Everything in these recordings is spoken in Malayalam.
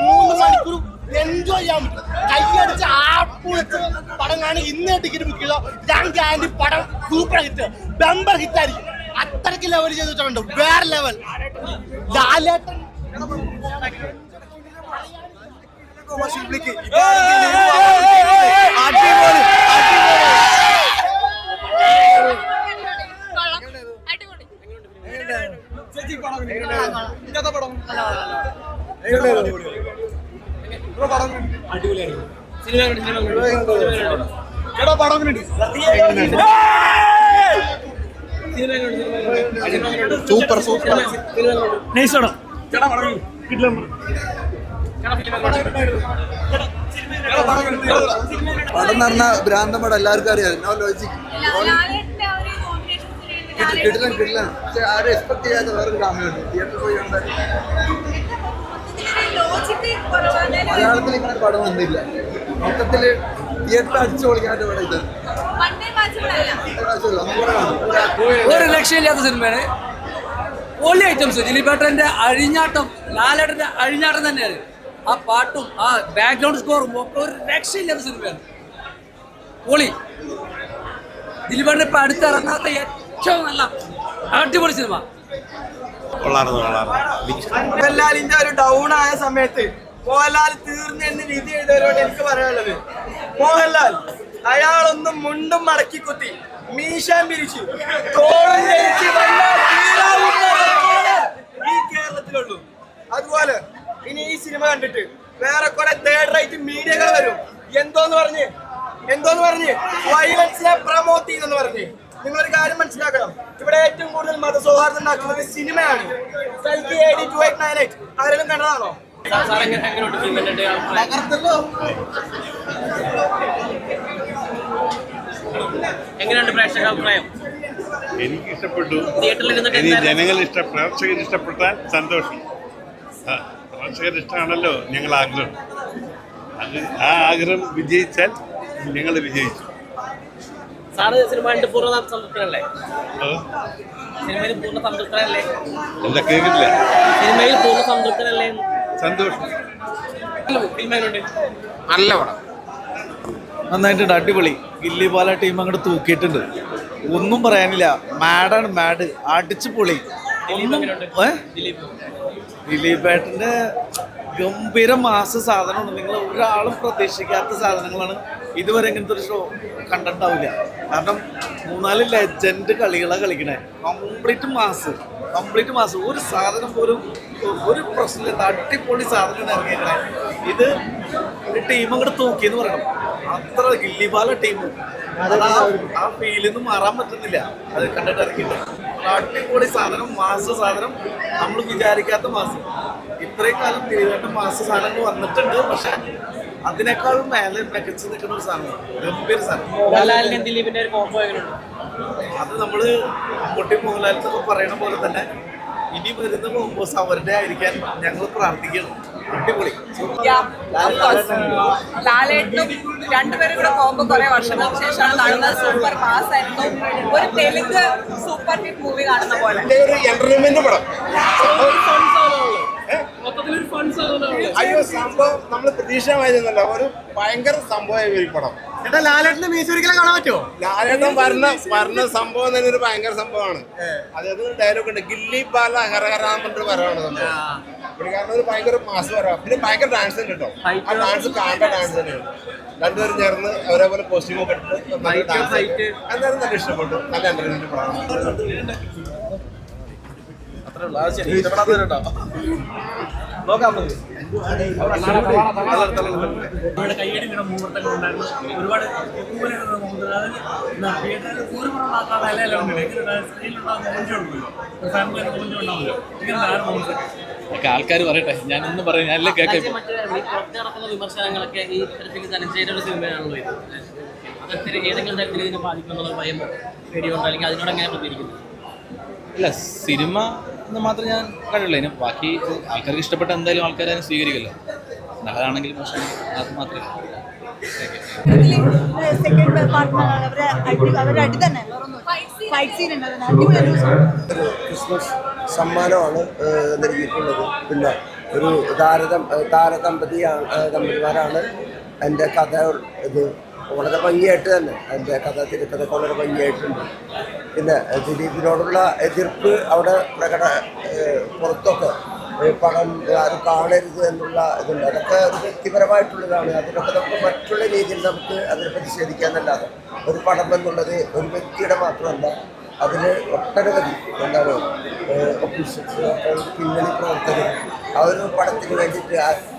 മൂന്ന് മണിക്കൂർ എൻജോയ് ചെയ്യാൻ പറ്റും കൈയടിച്ച് ആപ്പുളിച്ച് പടം കാണി ഇന്നേ ടിക്കറ്റ് ബുക്ക് ചെയ്തോ ഞാൻ ഗ്യാരണ്ടി പടം സൂപ്പർ ഹിറ്റ് ബമ്പർ ഹിറ്റ് ആയിരിക്കും അത്രയ്ക്ക് ലെവൽ ചെയ്തിട്ടുണ്ട് വേറെ ലെവൽ ലാലേട്ടൻ അടിപൊളി സൂപ്പർ സൂപ്പർ പടം എന്ന് പറഞ്ഞാൽ ഭ്രാന്തം പടം എല്ലാവർക്കും അറിയാം നോ ലോജിക് കിട്ടില്ല കിട്ടില്ല ആരും എക്സ്പെക്ട് ചെയ്യാത്ത വേറൊരു കാമ്യുണ്ട് തിയേറ്ററിൽ പോയി കുറവാണ് മലയാളത്തിൽ ഇങ്ങനെ പടം വന്നില്ല. മൊത്തത്തിൽ തിയേറ്ററിൽ അടിച്ചു പൊളിക്കാനായിട്ട് പടം ഇത്. ഒരു ലക്ഷ്യമില്ലാത്ത സിനിമയാണ്. പൊളി ഐറ്റംസ് ദിലീപേട്ടന്റെ അഴിഞ്ഞാട്ടം ലാലേട്ടന്റെ അഴിഞ്ഞാട്ടം തന്നെയാണ്. ആ പാട്ടും ആ ബാക്ക്ഗ്രൗണ്ട് സ്കോറും ഒക്കെ ഒരു രക്ഷയില്ലാത്ത സിനിമയാണ്. ഓളി ദിലീപേട്ടൻ ഇപ്പൊ അടുത്തിറങ്ങാത്ത ഏറ്റവും നല്ല അടിപൊളി സിനിമ. മോഹൻലാലിന്റെ ഒരു ഡൗൺ ആയ സമയത്ത് മോഹൻലാൽ തീർന്നു എന്ന് രീതി എഴുതിയവരോട് എനിക്ക് പറയാനുള്ളത്. മോഹൻലാൽ അയാളൊന്നും മുണ്ടും മടക്കി കുത്തി മീശാൻ പിരിച്ചു. ഈ കേരളത്തിലുള്ളൂ. അതുപോലെ ഇനി ഈ സിനിമ കണ്ടിട്ട് വേറെ കുറെ തേർഡ് റൈറ്റ് മീഡിയകൾ വരും. എന്തോന്ന് പറഞ്ഞ്? എന്തോന്ന് പറഞ്ഞ്? വയലൻസിനെ പ്രമോട്ട് ചെയ്യുന്നെന്ന് പറഞ്ഞ്. നിങ്ങളൊരു കാര്യം മനസ്സിലാക്കണം. ഇവിടെ ഏറ്റവും കൂടുതൽ മതസൗഹാർദ്ദം ഉണ്ടാക്കുന്നത് സിനിമയാണ്. ആരെങ്കിലും കണ്ടതാണോ? എങ്ങനെയുണ്ട് പ്രേക്ഷക അഭിപ്രായം? എനിക്ക് ഇഷ്ടപ്പെട്ടു തിയേറ്ററിൽ ഇനി ജനങ്ങൾ ഇഷ്ട പ്രേക്ഷകർ ഇഷ്ടപ്പെട്ടാൽ സന്തോഷം. ആ, പ്രേക്ഷകർ ഇഷ്ടമാണല്ലോ ഞങ്ങൾ ആഗ്രഹം. അത് ആ ആഗ്രഹം വിജയിച്ചാൽ ഞങ്ങൾ വിജയിച്ചു. സാറ് സിനിമ കണ്ട് പൂർണ സംതൃപ്തനല്ലേ? ഓ, സിനിമയിൽ പൂർണ സംതൃപ്തനല്ലേ? എന്താ കേൾക്കില്ല സിനിമയിൽ പൂർണ സംതൃപ്തനല്ലേ? സന്തോഷം. നല്ല പടം. നന്നായിട്ടുണ്ട് അടിപൊളി. ഗില്ലി പാല ടീം അങ്ങോട്ട് തൂക്കിയിട്ടുണ്ട്. ഒന്നും പറയാനില്ല. മാഡാണ് മാഡ് അടിച്ചു പൊളി. ദിലീപ് ദിലീപേട്ടന്റെ ഗംഭീര മാസ സാധനമാണ്. നിങ്ങൾ ഒരാളും പ്രതീക്ഷിക്കാത്ത സാധനങ്ങളാണ്. ഇതുവരെ ഇങ്ങനത്തെ ഒരു ഷോ കണ്ടിട്ടുണ്ടാവില്ല കാരണം മൂന്നാൽ ലെജൻഡ് കളികളാണ് കളിക്കണേ. കംപ്ലീറ്റ് മാസ് കംപ്ലീറ്റ് മാസ് ഒരു സാധനം പോലും ഒരു പ്രശ്നമില്ല അടിപൊളി സാധനം ഇറങ്ങിയേക്കണേ ഇത് ഒരു ടീം അങ്ങോട്ട് തൂക്കിയെന്ന് പറയണം. അത്ര ഗില്ലിപാല ടീം ആ ഫീലിൽ നിന്ന് മാറാൻ പറ്റുന്നില്ല. അത് കണ്ടിട്ട് ഇറക്കിയിട്ട് അടിപൊളി സാധനം മാസ സാധനം. നമ്മൾ വിചാരിക്കാത്ത മാസം ഇത്രയും കാലം തിരുവേണ്ട മാസ സാധനങ്ങൾ വന്നിട്ടുണ്ട്. പക്ഷെ അതിനേക്കാളും മേലെ മികച്ചു നിൽക്കുന്ന ഒരു സാധനം. ഗംഭീര സാധനം. ദിലീപിന്റെ ഒരു കോംബോ എങ്ങനെയുണ്ട്? അത് നമ്മൾ മമ്മൂട്ടി മോഹൻലാലത്തൊക്കെ പറയണ പോലെ തന്നെ ഇനി വരുന്ന കോമ്പോസ് അവരുടെ ആയിരിക്കാൻ ഞങ്ങൾ പ്രാർത്ഥിക്കണം അടിപൊളി. ലാലേട്ടനും രണ്ടുപേരും കൂടെ പോകുമ്പോൾ കുറെ വർഷങ്ങൾക്ക് ശേഷമാണ് കാണുന്നത്. സൂപ്പർ പാസ് ആയിരുന്നു. ഒരു തെലുങ്ക് സൂപ്പർ ഹിറ്റ് മൂവി കാണുന്ന പോലെ. ഒരു എന്റർടൈൻമെന്റ് പടം. അയ്യോ സംഭവം നമ്മൾ പ്രതീക്ഷമായിരുന്നല്ലോ. ഒരു ഭയങ്കര സംഭവമായി ഈ പടം. ചേട്ടാ ലാലേട്ടന്റെ മ്യൂസിക് ഒരിക്കലും കാണാൻ പറ്റുമോ? ലാലേട്ടൻ പറഞ്ഞ പറഞ്ഞ സംഭവം തന്നെ ഒരു ഭയങ്കര സംഭവമാണ്. അതായത് ഡയലോഗ് ഉണ്ട്. ഗില്ലി ബാല ഹരഹരാന്ന് പറഞ്ഞിട്ട് സംഭവം. പുള്ളിക്കാരൻ ഒരു ഭയങ്കര മാസ് പറയാം പിന്നെ ഭയങ്കര ഡാൻസ് ഉണ്ട് കേട്ടോ. ആ ഡാൻസ് കാണേണ്ട ഡാൻസ് തന്നെയാണ്. രണ്ടുപേരും ചേർന്ന് ഒരേപോലെ കോസ്റ്റ്യൂം ഒക്കെ ഇട്ടിട്ട് നന്നായി ഡാൻസ് എന്തായാലും നല്ല ഇഷ്ടപ്പെട്ടു. നല്ല എന്റർടൈൻമെന്റ് പടമാണ്. അത്രേ ഉള്ളൂ. അത് ശരി. ഇഷ്ടപ്പെടാത്തവരുണ്ടോ? നോക്കാം കയ്യടി വീണ മുഹൂർത്തങ്ങൾ ഉണ്ടായിരുന്നു. ഒരുപാട് തിയേറ്ററിൽ എല്ലാം സ്ക്രീനിലുണ്ടാകുന്ന ഫാമിലി ഇങ്ങനെ ആരും ആൾക്കാർ പറയട്ടെ. ഞാൻ ഒന്നും പറയും. ഞാനല്ലേ കേൾക്കാം മറ്റേ ഈ പുറത്ത് നടക്കുന്ന വിമർശനങ്ങളൊക്കെ ഈ തരത്തിൽ ധനഞ്ജയുടെ സിനിമയാണല്ലോ ഇത്. അതൊക്കെ ഏതെങ്കിലും തരത്തിൽ ഇതിനെ ബാധിക്കുന്നുള്ള ഭയം പേടിയുണ്ടോ അല്ലെങ്കിൽ അതിനോട് എങ്ങനെ പ്രതികരിക്കുന്നു? ഇല്ല സിനിമ എന്ന് മാത്രമേ ഞാൻ കണ്ടുള്ളൂ. അതിന് ബാക്കി ആൾക്കാർക്ക് ഇഷ്ടപ്പെട്ട എന്തായാലും ആൾക്കാർ അതിനെ സ്വീകരിക്കുമല്ലോ നല്ലതാണെങ്കിലും മോശം അത് മാത്രമേ. ക്രിസ്മസ് സമ്മാനമാണ് നൽകിയിട്ടുള്ളത്. പിന്നെ ഒരു താരതം താരദമ്പതിയാണ് ദമ്പതിമാരാണ് എന്റെ കഥ ഇത്. വളരെ ഭംഗിയായിട്ട് തന്നെ. അതിന്റെ കഥ തിരക്കഥയൊക്കെ വളരെ ഭംഗിയായിട്ടുണ്ട്. പിന്നെ ദിലീപിനോടുള്ള എതിർപ്പ് അവിടെ പ്രകട പുറത്തൊക്കെ പണം ആരും കാണരുത് എന്നുള്ള ഇതുണ്ട്. അതൊക്കെ ഒരു വ്യക്തിപരമായിട്ടുള്ളതാണ്. അതിനൊക്കെ നമുക്ക് മറ്റുള്ള രീതിയിൽ നമുക്ക് അതിനെ പ്രതിഷേധിക്കാന്നല്ലാതെ ഒരു പണം എന്നുള്ളത് ഒരു വ്യക്തിയുടെ മാത്രമല്ല അതിൽ ഒട്ടനവധി എന്താണ് ഒഫീഷ്യൽസ് പിന്നണി പ്രവർത്തകർ ആ ഒരു പടത്തിന് വേണ്ടിയിട്ട്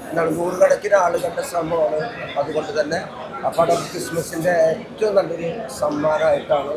എന്താണ് നൂറുകണക്കിന് ആളുകളുടെ ശ്രമമാണ്. അതുകൊണ്ട് തന്നെ പടം ക്രിസ്മസിന്റെ ഏറ്റവും നല്ലൊരു സമ്മാനമായിട്ടാണ്